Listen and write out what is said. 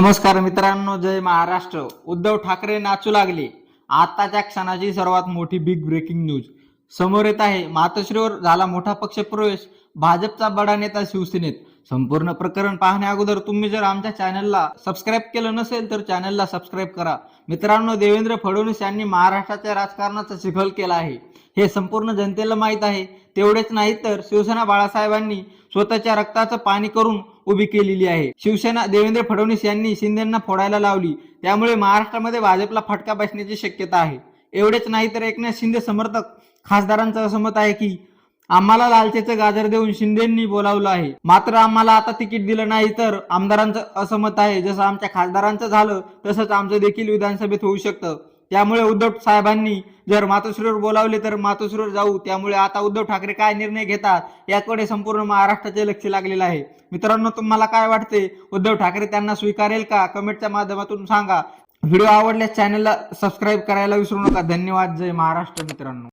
नमस्कार मित्रांनो जय महाराष्ट्र. उद्धव ठाकरे नाचू लागले. आताच्या क्षणाची सर्वात मोठी बिग ब्रेकिंग न्यूज समोर येत आहे मातोश्रीवर झाला मोठा पक्ष प्रवेश भाजपचा बडा नेता शिवसेनेत. संपूर्ण प्रकरण पाहण्या अगोदर तुम्ही जर आमच्या चॅनलला सबस्क्राईब केलं नसेल तर चॅनलला सबस्क्राईब करा. मित्रांनो देवेंद्र फडणवीस यांनी महाराष्ट्राच्या राजकारणाचा चिखल केला आहे. हे संपूर्ण जनतेला माहीत आहे. तेवढेच नाही तर शिवसेना बाळासाहेबांनी स्वतःच्या रक्ताचं पाणी करून उभी केलेली आहे. शिवसेना देवेंद्र फडणवीस यांनी शिंदेना फोडायला लावली. त्यामुळे महाराष्ट्रामध्ये भाजपला फटका बसण्याची शक्यता आहे. एवढेच नाही तर एकनाथ शिंदे समर्थक खासदारांचं असं मत आहे की आम्हाला लालचेचं गाजर देऊन शिंदेंनी बोलावलं आहे. मात्र आम्हाला आता तिकीट दिलं नाही तर आमदारांचं असं मत आहे. जसं आमच्या खासदारांचं झालं तसंच आमचं देखील विधानसभेत होऊ शकतं. त्यामुळे उद्धव साहेबांनी जर मातोश्रीवर बोलावले तर मातोश्रीवर जाऊ. त्यामुळे आता उद्धव ठाकरे काय निर्णय घेतात याकडे संपूर्ण महाराष्ट्राचे लक्ष लागलेलं आहे. मित्रांनो तुम्हाला काय वाटते उद्धव ठाकरे त्यांना स्वीकारेल का? कमेंटच्या माध्यमातून सांगा. व्हिडिओ आवडल्यास चॅनलला सबस्क्राईब करायला विसरू नका. धन्यवाद. जय महाराष्ट्र मित्रांनो.